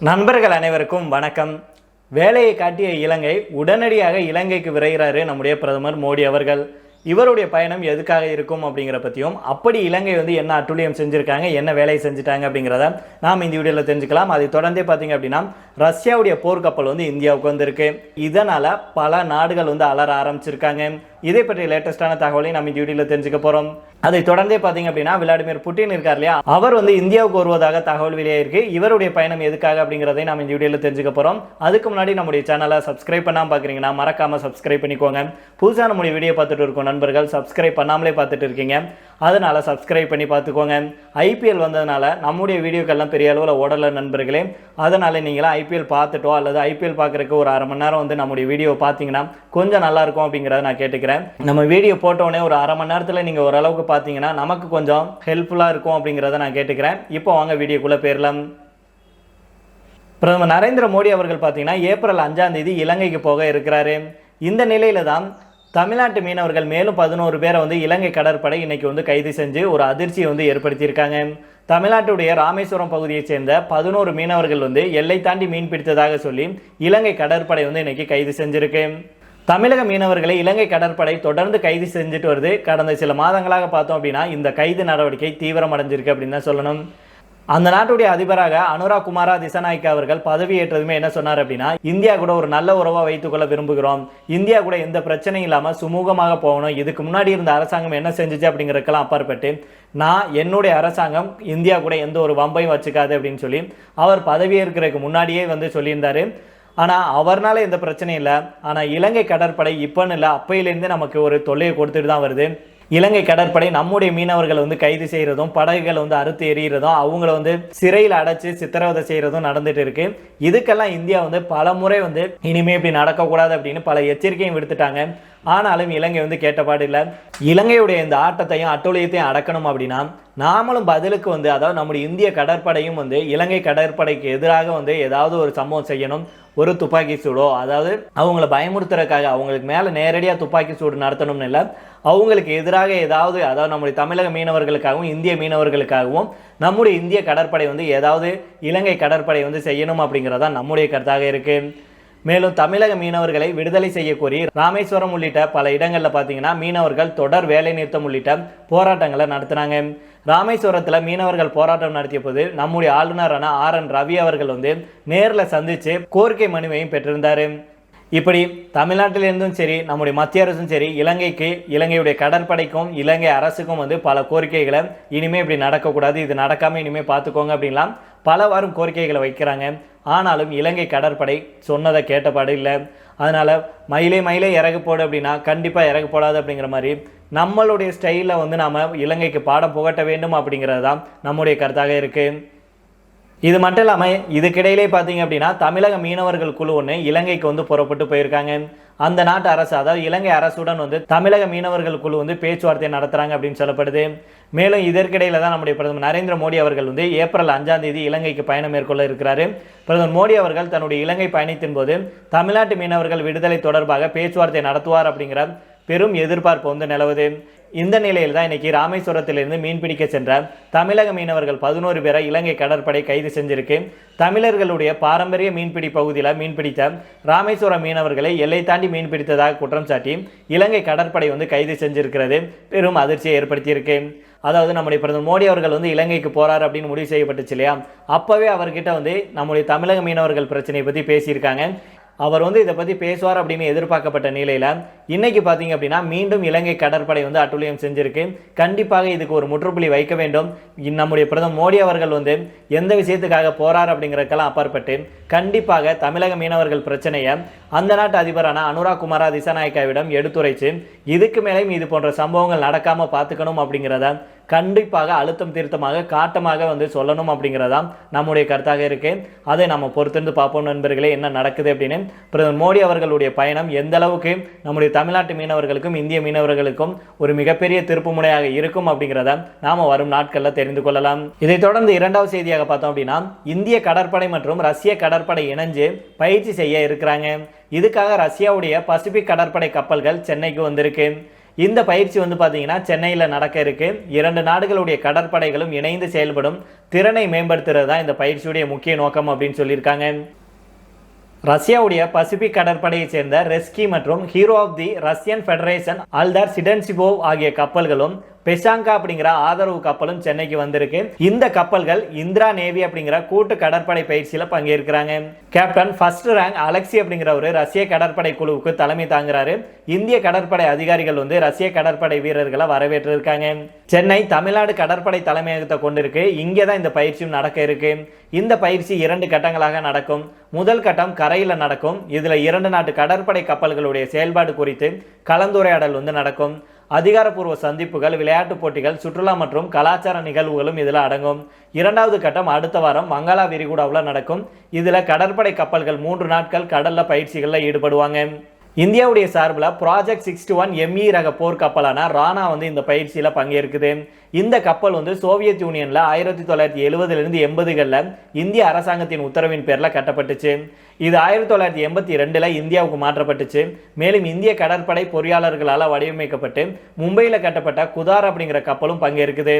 நண்பர்கள் அனைவருக்கும் வணக்கம். வேலையை காட்டிய இலங்கை உடனடியாக இலங்கைக்கு விரைகிறாரு நம்முடைய பிரதமர் மோடி அவர்கள். இவருடைய பயணம் எதுக்காக இருக்கும் அப்படிங்கிற பற்றியும் அப்படி இலங்கை வந்து என்ன அட்டுழியம் செஞ்சுருக்காங்க என்ன வேலையை செஞ்சுட்டாங்க அப்படிங்கிறத நாம் இந்த வீடியோவில் தெரிஞ்சுக்கலாம். அதை தொடர்ந்தே பார்த்தீங்க அப்படின்னா ரஷ்யாவுடைய போர்க்கப்பல் வந்து இந்தியாவுக்கு வந்திருக்கு. இதனால் பல நாடுகள் வந்து அலற ஆரம்பிச்சிருக்காங்க. இதை பற்றிய லேட்டஸ்டான தகவலை நம்ம டியூட்டியில் தெரிஞ்சுக்க போகிறோம் அதை தொடர்ந்தே பார்த்தீங்க அப்படின்னா விளாடிமிர் புட்டின் இருக்கார் இல்லையா? அவர் வந்து இந்தியாவுக்கு வருவதாக தகவல் வெளியாயிருக்கு. இவருடைய பயணம் எதுக்காக அப்படிங்கிறதை நம்ம இந்த வீடியோவில் தெரிஞ்சுக்க போகிறோம் அதுக்கு முன்னாடி நம்முடைய சேனலை சப்ஸ்கிரைப் பண்ணாமல் பார்க்குறீங்கன்னா மறக்காமல் சப்ஸ்கிரைப் பண்ணிக்கோங்க. புதுசாக நம்முடைய வீடியோ பார்த்துட்டு இருக்கோம் நண்பர்கள் சப்ஸ்கிரைப் பண்ணாமலே பார்த்துட்டு இருக்கீங்க. அதனால் சப்ஸ்கிரைப் பண்ணி பார்த்துக்கோங்க. ஐபிஎல் வந்ததுனால நம்முடைய வீடியோக்கெல்லாம் பெரிய அளவில் ஓடலை நண்பர்களே. அதனால் நீங்களாம் ஐபிஎல் பார்த்துட்டோ அல்லது ஐபிஎல் பார்க்குறக்கு ஒரு அரை மணி நேரம் வந்து நம்முடைய வீடியோ பார்த்தீங்கன்னா கொஞ்சம் நல்லாயிருக்கும் அப்படிங்கிறத நான் கேட்டுக்கிறேன். நம்ம வீடியோ போட்டோடனே ஒரு அரை மணி நேரத்தில் நீங்கள் ஓரளவுக்கு பார்த்தீங்கன்னா நமக்கு கொஞ்சம் ஹெல்ப்ஃபுல்லாக இருக்கும் அப்படிங்கிறத நான் கேட்டுக்கிறேன். இப்போ வாங்க வீடியோக்குள்ளே போயிடலாம் பிரதமர் நரேந்திர மோடி அவர்கள் பார்த்தீங்கன்னா ஏப்ரல் அஞ்சாம் தேதி இலங்கைக்கு போக இருக்கிறாரு. இந்த நிலையில தான் தமிழ்நாட்டு மீனவர்கள் மேலும் பதினோரு பேரை வந்து இலங்கை கடற்படை இன்னைக்கு வந்து கைது செஞ்சு ஒரு அதிர்ச்சியை வந்து ஏற்படுத்தியிருக்காங்க. தமிழ்நாட்டுடைய ராமேஸ்வரம் பகுதியைச் சேர்ந்த பதினோரு மீனவர்கள் வந்து எல்லை தாண்டி மீன் பிடித்ததாக சொல்லி இலங்கை கடற்படை வந்து இன்னைக்கு கைது செஞ்சிருக்கு. தமிழக மீனவர்களை இலங்கை கடற்படை தொடர்ந்து கைது செஞ்சுட்டு வருது. கடந்த சில மாதங்களாக பார்த்தோம் அப்படின்னா இந்த கைது நடவடிக்கை தீவிரமடைஞ்சிருக்கு அப்படின்னு தான் சொல்லணும். அந்த நாட்டுடைய அதிபராக அனுரா குமாரா திசநாயக்கா அவர்கள் பதவியேற்றதுமே என்ன சொன்னார் அப்படின்னா இந்தியா கூட ஒரு நல்ல உறவாக வைத்துக்கொள்ள விரும்புகிறோம். இந்தியா கூட எந்த பிரச்சனையும் இல்லாமல் சுமூகமாக போகணும். இதுக்கு முன்னாடி இருந்த அரசாங்கம் என்ன செஞ்சுச்சு அப்படிங்கிறதுக்கெல்லாம் அப்பாற்பட்டு நான் என்னுடைய அரசாங்கம் இந்தியா கூட எந்த ஒரு வம்பையும் வச்சுக்காது அப்படின்னு சொல்லி அவர் பதவியேற்கிறதுக்கு முன்னாடியே வந்து சொல்லியிருந்தாரு. ஆனால் அவர்னால எந்த பிரச்சனையும் இல்லை. ஆனால் இலங்கை கடற்படை இப்போன்னு இல்லை அப்பையிலேருந்து நமக்கு ஒரு தொல்லையை கொடுத்துட்டு தான் வருது. இலங்கை கடற்படை நம்முடைய மீனவர்களை வந்து கைது செய்கிறதும் படகுகளை வந்து அறுத்து எறிகிறதும் அவங்கள வந்து சிறையில் அடைச்சு சித்திரவதை செய்கிறதும் நடந்துட்டு இருக்கு. இதுக்கெல்லாம் இந்தியா வந்து பல முறை வந்து இனிமே இப்படி நடக்கக்கூடாது அப்படின்னு பல எச்சரிக்கையும் விடுத்துட்டாங்க. ஆனாலும் இலங்கை வந்து கேட்டபாடு இல்லை. இலங்கையுடைய இந்த ஆட்டத்தையும் அட்டூழியத்தையும் அடக்கணும் அப்படின்னா நாமளும் பதிலுக்கு வந்து அதாவது நம்முடைய இந்திய கடற்படையும் வந்து இலங்கை கடற்படைக்கு எதிராக வந்து ஏதாவது ஒரு சம்பவம் செய்யணும். ஒரு துப்பாக்கி சூடோ அதாவது அவங்கள பயமுறுத்துறதுக்காக அவங்களுக்கு மேலே நேரடியாக துப்பாக்கி சூடு நடத்தணும்னு இல்லை. அவங்களுக்கு எதிராக ஏதாவது அதாவது நம்முடைய தமிழக மீனவர்களுக்காகவும் இந்திய மீனவர்களுக்காகவும் நம்முடைய இந்திய கடற்படை வந்து ஏதாவது இலங்கை கடற்படை வந்து செய்யணும் அப்படிங்கிறதான் நம்முடைய கருத்தாக இருக்குது மேலும் தமிழக மீனவர்களை விடுதலை செய்ய கோரி ராமேஸ்வரம் உள்ளிட்ட பல இடங்களில் பார்த்தீங்கன்னா மீனவர்கள் தொடர் வேலை நிறுத்தம் உள்ளிட்ட போராட்டங்களை நடத்தினாங்க. ராமேஸ்வரத்தில் மீனவர்கள் போராட்டம் நடத்திய போது நம்முடைய ஆளுநரான ஆர் என் ரவி அவர்கள் வந்து நேரில் சந்தித்து கோரிக்கை மனுவையும் பெற்றிருந்தார். இப்படி தமிழ்நாட்டிலிருந்தும் சரி நம்முடைய மத்திய அரசும் சரி இலங்கைக்கு இலங்கையுடைய கடற்படைக்கும் இலங்கை அரசுக்கும் வந்து பல கோரிக்கைகளை இனிமேல் இப்படி நடக்கக்கூடாது இது நடக்காமல் இனிமேல் பார்த்துக்கோங்க அப்படின்லாம் பலவாறும் கோரிக்கைகளை வைக்கிறாங்க. ஆனாலும் இலங்கை கடற்படை சொன்னதை கேட்டபாடு இல்லை. அதனால் மயிலே மயிலே இறகு போடு அப்படின்னா கண்டிப்பாக இறகு போடாது அப்படிங்கிற மாதிரி நம்மளுடைய ஸ்டைலில் வந்து நாம் இலங்கைக்கு பாடம் புகட்ட வேண்டும் அப்படிங்கிறது தான் நம்முடைய கருத்தாக இருக்குது இது மட்டும் இல்லாமல் இதுக்கிடையிலே பார்த்தீங்க அப்படின்னா தமிழக மீனவர்கள் குழு ஒன்று இலங்கைக்கு வந்து புறப்பட்டு போயிருக்காங்க. அந்த நாட்டு அரசு அதாவது இலங்கை அரசுடன் வந்து தமிழக மீனவர்கள் குழு வந்து பேச்சுவார்த்தை நடத்துகிறாங்க அப்படின்னு சொல்லப்படுது. மேலும் இதற்கிடையில் தான் நம்முடைய பிரதமர் நரேந்திர மோடி அவர்கள் வந்து ஏப்ரல் அஞ்சாம் தேதி இலங்கைக்கு பயணம் மேற்கொள்ள இருக்கிறாரு. பிரதமர் மோடி அவர்கள் தன்னுடைய இலங்கை பயணத்தின் போது தமிழ்நாட்டு மீனவர்கள் விடுதலை தொடர்பாக பேச்சுவார்த்தை நடத்துவார் அப்படிங்கிற பெரும் எதிர்பார்ப்பு வந்து நிலவுது. இந்த நிலையில் தான் இன்னைக்கு ராமேஸ்வரத்திலிருந்து மீன்பிடிக்க சென்ற தமிழக மீனவர்கள் பதினோரு பேரை இலங்கை கடற்படை கைது செஞ்சிருக்கு. தமிழர்களுடைய பாரம்பரிய மீன்பிடி பகுதியில் மீன்பிடித்த ராமேஸ்வரம் மீனவர்களை எல்லை தாண்டி மீன்பிடித்ததாக குற்றம் சாட்டி இலங்கை கடற்படை வந்து கைது செஞ்சிருக்கிறது. பெரும் அதிர்ச்சியை ஏற்படுத்தியிருக்கு. அதாவது நம்முடைய பிரதமர் மோடி அவர்கள் வந்து இலங்கைக்கு போகிறார் அப்படின்னு முடிவு செய்யப்பட்டுச்சு இல்லையா? அப்போவே அவர்கிட்ட வந்து நம்முடைய தமிழக மீனவர்கள் பிரச்சனையை பற்றி பேசியிருக்காங்க. அவர் வந்து இதை பற்றி பேசுவார் அப்படின்னு எதிர்பார்க்கப்பட்ட நிலையில் இன்னைக்கு பார்த்தீங்க அப்படின்னா மீண்டும் இலங்கை கடற்படை வந்து அட்டுழியம் செஞ்சிருக்கு. கண்டிப்பாக இதுக்கு ஒரு முற்றுப்புள்ளி வைக்க வேண்டும். நம்முடைய பிரதமர் மோடி அவர்கள் வந்து எந்த விஷயத்துக்காக போறார் அப்படிங்கிறதுக்கெல்லாம் அப்பாற்பட்டு கண்டிப்பாக தமிழக மீனவர்கள் பிரச்சனையை அந்த நாட்டு அதிபரான அனுராக் குமாரா திசாநாயக்காவிடம் எடுத்துரைச்சு இதுக்கு மேலேயும் இது போன்ற சம்பவங்கள் நடக்காமல் பார்த்துக்கணும் அப்படிங்கிறத கண்டிப்பாக அழுத்தம் திருத்தமாக காட்டமாக வந்து சொல்லணும் அப்படிங்கிறதா நம்முடைய கருத்தாக இருக்கு. அதை நம்ம பொறுத்திருந்து பார்ப்போம் நண்பர்களே என்ன நடக்குது அப்படின்னு. பிரதமர் மோடி அவர்களுடைய பயணம் எந்த அளவுக்கு நம்முடைய தமிழ்நாட்டு மீனவர்களுக்கும் இந்திய மீனவர்களுக்கும் ஒரு மிகப்பெரிய திருப்பு முனையாக இருக்கும் அப்படிங்கிறத நாம் வரும் நாட்களில் தெரிந்து கொள்ளலாம். இதைத் தொடர்ந்து இரண்டாவது செய்தியாக பார்த்தோம் அப்படின்னா இந்திய கடற்படை மற்றும் ரஷ்ய கடற்படை இணைஞ்சு பயிற்சி செய்ய இருக்கிறாங்க. இதுக்காக ரஷ்யாவுடைய பசிபிக் கடற்படை கப்பல்கள் சென்னைக்கு வந்திருக்கு. இந்த பயிற்சி வந்து பார்த்தீங்கன்னா சென்னையில் நடக்க இருக்கு. இரண்டு நாடுகளுடைய கடற்படைகளும் இணைந்து செயல்படும் திறனை மேம்படுத்துறது தான் இந்த பயிற்சியுடைய முக்கிய நோக்கம் அப்படின்னு சொல்லியிருக்காங்க. ரஷ்யாவுடைய பசிபிக் கடற்படையைச் சேர்ந்த ரெஸ்கி மற்றும் hero of the Russian Federation Aldar Tsydenzhapov ஆகிய கப்பல்களும் பெஷாங்கா அப்படிங்கிற ஆதரவு கப்பலும் சென்னைக்கு வந்திருக்கு. இந்த கப்பல்கள் இந்திரா நேவி அப்படிங்கிற கூட்டு கடற்படை பயிற்சியில் பங்கேற்கிறாங்க. கேப்டன் ஃபர்ஸ்ட் ரேங்க் அலெக்சி அப்படிங்கிறவர் ரஷ்ய கடற்படை குழுவுக்கு தலைமை தாங்குறாரு. இந்திய கடற்படை அதிகாரிகள் வந்து ரஷ்ய கடற்படை வீரர்களை வரவேற்றிருக்காங்க. சென்னை தமிழ்நாடு கடற்படை தலைமையகத்தை கொண்டிருக்கு. இங்கே தான் இந்த பயிற்சியும் நடக்க இருக்கு. இந்த பயிற்சி இரண்டு கட்டங்களாக நடக்கும். முதல் கட்டம் கரையில் நடக்கும். இதில் இரண்டு நாட்டு கடற்படை கப்பல்களுடைய செயல்பாடு குறித்து கலந்துரையாடல் வந்து நடக்கும். அதிகாரப்பூர்வ சந்திப்புகள் விளையாட்டுப் போட்டிகள் சுற்றுலா மற்றும் கலாச்சார நிகழ்வுகளும் இதில் அடங்கும். இரண்டாவது கட்டம் அடுத்த வாரம் மங்களா விரிகுடாவில் நடக்கும். இதில் கடற்படை கப்பல்கள் மூன்று நாட்கள் கடலில் பயிற்சிகளில் ஈடுபடுவாங்க. இந்தியாவுடைய சார்பில் ப்ராஜெக்ட் சிக்ஸ்டி ஒன் எம்இ ரக போர்க்கப்பலான ராணா வந்து இந்த பயிற்சியில் பங்கேற்குது. இந்த கப்பல் வந்து சோவியத் யூனியனில் ஆயிரத்தி தொள்ளாயிரத்தி எழுபதுலேருந்து எண்பதுகளில் இந்திய அரசாங்கத்தின் உத்தரவின் பேரில் கட்டப்பட்டுச்சு. இது ஆயிரத்தி தொள்ளாயிரத்தி எண்பத்தி ரெண்டில் இந்தியாவுக்கு மாற்றப்பட்டுச்சு. மேலும் இந்திய கடற்படை பொறியாளர்களால் வடிவமைக்கப்பட்டு மும்பையில் கட்டப்பட்ட குதார் அப்படிங்கிற கப்பலும் பங்கேற்குது.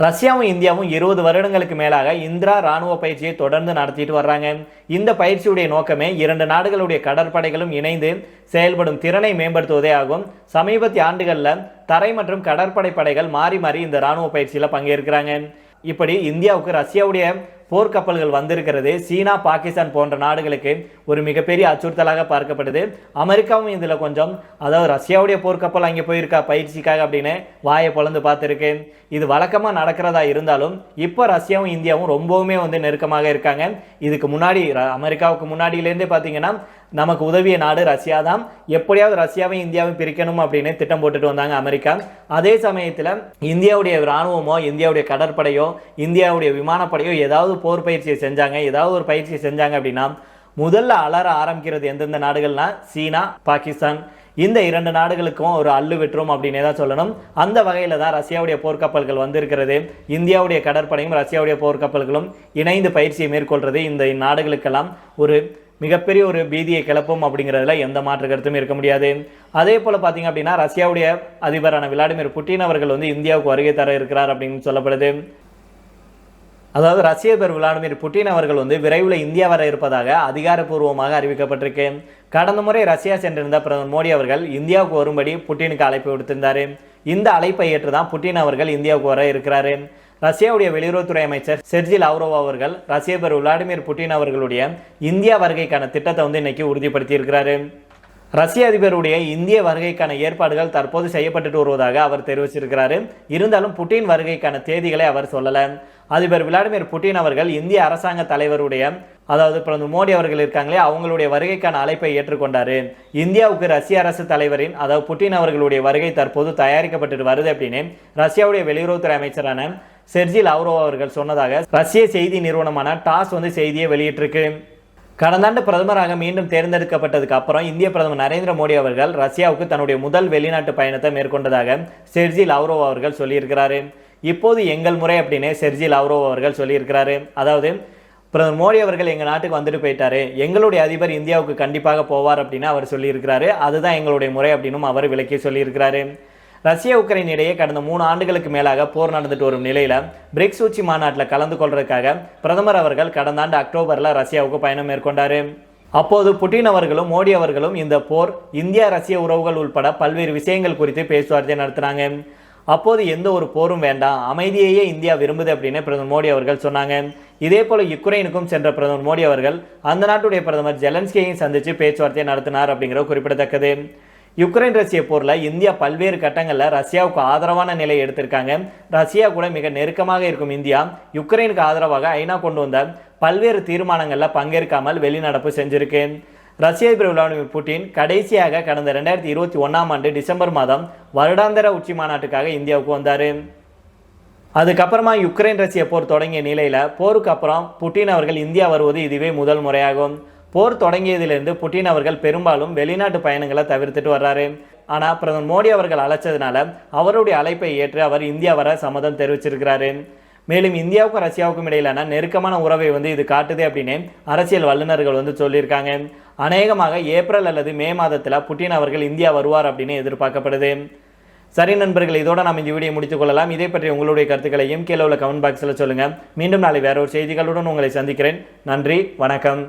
ரஷ்யாவும் இந்தியாவும் இருபது வருடங்களுக்கு மேலாக இந்திரா ராணுவ பயிற்சியை தொடர்ந்து நடத்திட்டு வர்றாங்க. இந்த பயிற்சியுடைய நோக்கமே இரண்டு நாடுகளுடைய கடற்படைகளும் இணைந்து செயல்படும் திறனை மேம்படுத்துவதே ஆகும். சமீபத்திய ஆண்டுகளில் தரை மற்றும் கடற்படை படைகள் மாறி மாறி இந்த ராணுவ பயிற்சியில் பங்கேற்கிறாங்க. இப்படி இந்தியாவுக்கு ரஷ்யாவுடைய போர்க்கப்பல்கள் வந்திருக்கிறது. சீனா பாகிஸ்தான் போன்ற நாடுகளுக்கு ஒரு மிகப்பெரிய அச்சுறுத்தலாக பார்க்கப்படுது. அமெரிக்காவும் இதில் கொஞ்சம் அதாவது ரஷ்யாவுடைய போர்க்கப்பல் அங்கே போயிருக்கா பயிற்சிக்காக அப்படின்னு வாயை பொழந்து பார்த்துருக்கு. இது வழக்கமாக நடக்கிறதா இருந்தாலும் இப்போ ரஷ்யாவும் இந்தியாவும் ரொம்பவுமே வந்து நெருக்கமாக இருக்காங்க. இதுக்கு முன்னாடி ர- அமெரிக்காவுக்கு முன்னாடியிலேருந்தே பார்த்தீங்கன்னா நமக்கு உதவிய நாடு ரஷ்யா தான். எப்படியாவது ரஷ்யாவையும் இந்தியாவையும் பிரிக்கணும் அப்படின்னு திட்டம் போட்டுட்டு வந்தாங்க அமெரிக்கா. அதே சமயத்தில் இந்தியாவுடைய இராணுவமோ இந்தியாவுடைய கடற்படையோ இந்தியாவுடைய விமானப்படையோ ஏதாவது போர் பயிற்சியை செஞ்சாங்க. ஏதாவது ஒரு பயிற்சியை செஞ்சாங்க அப்படின்னா முதல்ல அலற ஆரம்பிக்கிறது எந்தெந்த நாடுகள்னா சீனா பாகிஸ்தான். இந்த இரண்டு நாடுகளுக்கும் ஒரு அல்லு வெற்றும் அப்படின்னே தான் சொல்லணும். அந்த வகையில் தான் ரஷ்யாவுடைய போர்க்கப்பல்கள் வந்திருக்கிறது. இந்தியாவுடைய கடற்படையும் ரஷ்யாவுடைய போர்க்கப்பல்களும் இணைந்து பயிற்சியை மேற்கொள்வது இந்த நாடுகளுக்கெல்லாம் ஒரு மிகப்பெரிய ஒரு பீதியை கிளப்பும் அப்படிங்கிறதுல எந்த மாற்று கருத்தும் இருக்க முடியாது. அதே போல் பார்த்தீங்க அப்படின்னா ரஷ்யாவுடைய அதிபரான விளாடிமிர் புட்டின் அவர்கள் வந்து இந்தியாவுக்கு வருகை தர இருக்கிறார் அப்படின்னு சொல்லப்படுது. அதாவது ரஷ்ய பேர் விளாடிமிர் புட்டின் அவர்கள் வந்து விரைவில் இந்தியா வர இருப்பதாக அதிகாரப்பூர்வமாக அறிவிக்கப்பட்டிருக்கு. கடந்த முறை ரஷ்யா சென்றிருந்த பிரதமர் மோடி அவர்கள் இந்தியாவுக்கு வரும்படி புட்டினுக்கு அழைப்பு விடுத்திருந்தார். இந்த அழைப்பை ஏற்று தான் புட்டின் அவர்கள் இந்தியாவுக்கு வர இருக்கிறாரு. ரஷ்யாவுடைய வெளியுறவுத்துறை அமைச்சர் செர்ஜி லாவ்ரோவ் அவர்கள் ரஷ்ய அதிபர் விளாடிமிர் புட்டின் அவர்களுடைய இந்தியா வருகைக்கான திட்டத்தை வந்து இன்னைக்கு உறுதிப்படுத்தி இருக்கிறாரு ரஷ்ய அதிபருடைய இந்திய வருகைக்கான ஏற்பாடுகள் தற்போது செய்யப்பட்டுட்டு வருவதாக அவர் தெரிவிச்சிருக்கிறாரு. இருந்தாலும் புட்டின் வருகைக்கான தேதிகளை அவர் சொல்லலை. அதிபர் விளாடிமிர் புட்டின் அவர்கள் இந்திய அரசாங்க தலைவருடைய அதாவது பிரதமர் மோடி அவர்கள் இருக்காங்களே அவங்களுடைய வருகைக்கான அழைப்பை ஏற்றுக்கொண்டார். இந்தியாவுக்கு ரஷ்ய அரசு தலைவரின் அதாவது புட்டின் அவர்களுடைய வருகை தற்போது தயாரிக்கப்பட்டு வருது அப்படின்னு ரஷ்யாவுடைய வெளியுறவுத்துறை அமைச்சரான செர்ஜி லவ்ரோ அவர்கள் சொன்னதாக ரஷ்ய செய்தி நிறுவனமான டாஸ் வந்து செய்தியை வெளியிட்டிருக்கு. கடந்த ஆண்டு பிரதமராக மீண்டும் தேர்ந்தெடுக்கப்பட்டதுக்கு அப்புறம் இந்திய பிரதமர் நரேந்திர மோடி அவர்கள் ரஷ்யாவுக்கு தன்னுடைய முதல் வெளிநாட்டு பயணத்தை மேற்கொண்டதாக செர்ஜி லவ்ரோ அவர்கள் சொல்லியிருக்கிறாரு. இப்போது எங்கள் முறை அப்படின்னு செர்ஜி லவ்ரோ அவர்கள் சொல்லியிருக்கிறாரு. அதாவது பிரதமர் மோடி அவர்கள் எங்கள் நாட்டுக்கு வந்துட்டு போயிட்டாரு. எங்களுடைய அதிபர் இந்தியாவுக்கு கண்டிப்பாக போவார் அப்படின்னு அவர் சொல்லியிருக்கிறாரு. அதுதான் எங்களுடைய முறை அப்படின்னும் அவர் விளக்கி சொல்லியிருக்கிறாரு. ரஷ்யா உக்ரைன் இடையே கடந்த மூணு ஆண்டுகளுக்கு மேலாக போர் நடந்துட்டு வரும் நிலையில் பிரிக்ஸ் உச்சி மாநாட்டில் கலந்து கொள்றதுக்காக பிரதமர் அவர்கள் கடந்த ஆண்டு அக்டோபரில் ரஷ்யாவுக்கு பயணம் மேற்கொண்டார். அப்போது புட்டின் அவர்களும் மோடி அவர்களும் இந்த போர் இந்தியா ரஷ்ய உறவுகள் உட்பட பல்வேறு விஷயங்கள் குறித்து பேச்சுவார்த்தை நடத்தினாங்க. அப்போது எந்த ஒரு போரும் வேண்டாம் அமைதியையே இந்தியா விரும்புது அப்படின்னு பிரதமர் மோடி அவர்கள் சொன்னாங்க. இதே போல யுக்ரைனுக்கும் சென்ற பிரதமர் மோடி அவர்கள் அந்த நாட்டுடைய பிரதமர் ஜெலன்ஸ்கியையும் சந்திச்சு பேச்சுவார்த்தை நடத்தினார் அப்படிங்கிறது குறிப்பிடத்தக்கது. யுக்ரைன் ரஷ்ய போரில் இந்தியா பல்வேறு கட்டங்களில் ரஷ்யாவுக்கு ஆதரவான நிலை எடுத்திருக்காங்க. ரஷ்யா கூட மிக நெருக்கமாக இருக்கும் இந்தியா. யுக்ரைனுக்கு ஆதரவாக ஐநா கொண்டு வந்த பல்வேறு தீர்மானங்களில் பங்கேற்காமல் வெளிநடப்பு செஞ்சிருக்கு. ரஷ்ய அதிபர் விளாடிமிர் புட்டின் கடைசியாக கடந்த ரெண்டாயிரத்தி இருபத்தி ஒன்றாம் ஆண்டு டிசம்பர் மாதம் வருடாந்திர உச்சி மாநாட்டுக்காக இந்தியாவுக்கு வந்தார். அதுக்கப்புறமா யுக்ரைன் ரஷ்ய போர் தொடங்கிய நிலையில் போருக்கு அப்புறம் புட்டின் அவர்கள் இந்தியா வருவது இதுவே முதல் முறையாகும். போர் தொடங்கியதிலிருந்து புட்டின் அவர்கள் பெரும்பாலும் வெளிநாட்டு பயணங்களை தவிர்த்துட்டு வர்றாரு. ஆனால் பிரதமர் மோடி அவர்கள் அழைச்சதுனால அவருடைய அழைப்பை ஏற்று அவர் இந்தியா வர சம்மதம் தெரிவிச்சிருக்கிறாரு. மேலும் இந்தியாவுக்கும் ரஷ்யாவுக்கும் இடையிலான நெருக்கமான உறவை வந்து இது காட்டுது அப்படின்னு அரசியல் வல்லுநர்கள் வந்து சொல்லியிருக்காங்க. அநேகமாக ஏப்ரல் அல்லது மே மாதத்தில் புட்டின் அவர்கள் இந்தியா வருவார் அப்படின்னு எதிர்பார்க்கப்படுது. சரி நண்பர்கள் இதோட நாம் இந்த வீடியோ முடித்துக் கொள்ளலாம். இதை பற்றி உங்களுடைய கருத்துக்களையும் கீழே உள்ள கமெண்ட் பாக்ஸில் சொல்லுங்கள் மீண்டும் நாளை வேற ஒரு செய்திகளுடன் உங்களை சந்திக்கிறேன். நன்றி வணக்கம்.